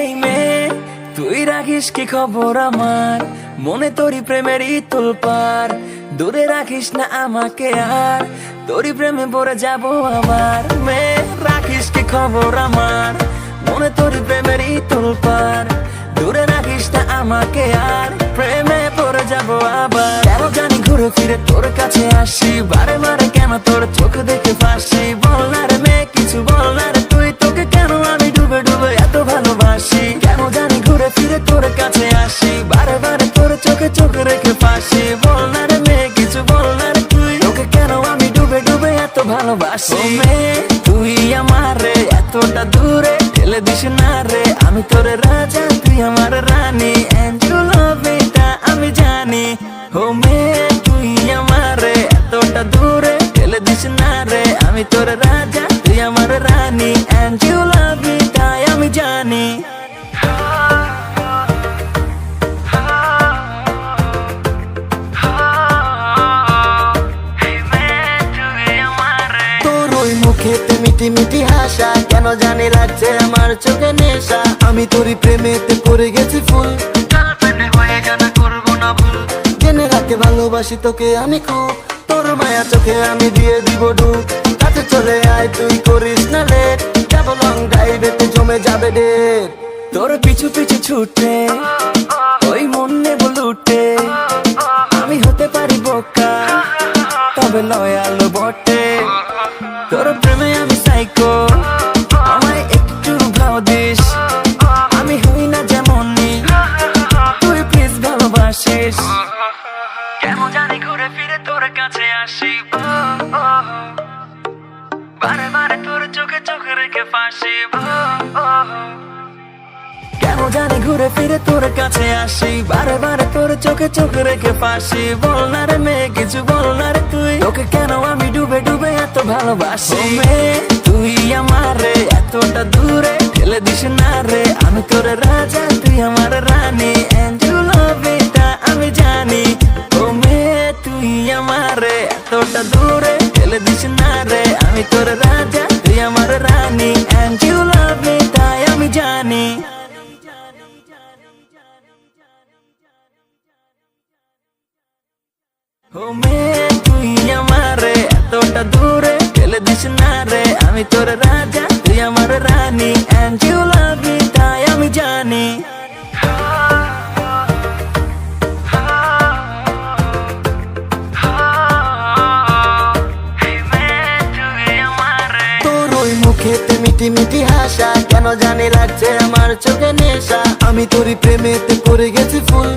হেই মেয়ে তুই রাখিস কি খবর আমার? মনে তোরই প্রেমেরই তুলপার দূরে রাখিস না আমাকে আর। তোরই প্রেমে পড়ে যাব আবার। মেয়ে রাখিস কি খবর আমার? মনে তোরই প্রেমেরই তুলপার দূরে রাখিস না আমাকে আর। প্রেমে পড়ে যাব আবার। কেন জানি ঘুরে ফিরে তোর কাছে আসি। বারে বারে কেন তোর চোখ দেখে ফাঁসি? বল না রে মেয়ে কিছু বল না রে। তুই তোকে কেন আমি ডুবে ডুবে এত ভালোবাসি। কেন জানি ঘুরে ফিরে তোর কাছে আসি। বারে বারে তোর চোখে চোখ রেখে ফাঁসি। বল না রে মেয়ে, কিছু বল না রে তুই। তোকে কেন আমি ডুবে ডুবে এত ভালোবাসি? মেয়ে, তুই আমার রে, এতটা দূরে ঠেলে দিস না রে। আমি তোর রাজা, তুই আমার রানী। And you love এটা আমি জানি। ও মেয়ে, তুই আমার রে, এতটা দূরে ঠেলে দিস না রে। আমি তোর রাজা, তুই আমার রানী। And you love মিটি হাসা কেন জানি লাগছে আমার চোখে নেশা। আমি তোরই প্রেমেতে পড়ে গেছি ফুল। জেনে রাখে ভালোবাসি তোকে আমি খুব তোর মায়া চোখে আমি দিয়ে দিব ডুব কাছে চলে আয় তুই করিস না লেট। যাব লং ড্রাইভেতে জমে যাবে ডেট তোর পিছু পিছু ছুটে ওই তবে লয়াল বটে? তোর প্রেমে আমি সাইকো আমায় একটু ভাও দিস। আমি হই না যেমন তুই প্লিজ ভালোবাসিস। কেন জানি ঘুরে ফিরে তোর কাছে আসি। বারে বারে তোর চোখে চোখে রেখে ফাঁসি। কেন জানি ঘুরে ফিরে তোর কাছে আসি। বারে বারে তোর চোখে চোখ রেখে ফাঁসি। বল না রে মেয়ে, কিছু বল না রে তুই। তোকে কেন আমি ডুবে ডুবে এত ভালোবাসি? তুই আমার রে, এতটা দূরে ঠেলে দিস না রে। আমি তোর রাজা, তুই আমার রানী। এটা আমি জানি। ও মেয়ে, তুই আমার রে, এতটা দূরে ঠেলে দিস না রে। আমি তোর রাজা, তুই আমার ও মেয়ে তুই এতটা দূরে দিস না রে। আমি তোর রাজা, তুই আমার রানী। তাই আমি জানি। তোর মুখেতে মিটি মিটি হাসা, কেন জানি লাগছে আমার চোখে নেশা? আমি তোরই প্রেমেতে পড়ে গেছি ফুল।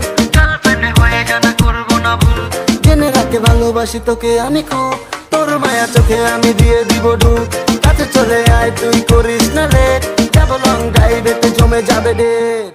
ভালোবাসি তোকে আমি খুব তোর মায়া চোখে আমি দিয়ে দিব ডুব কাছে চলে আয়, তুই করিস না লেট যাব লং তুই জমে যাবে ডেট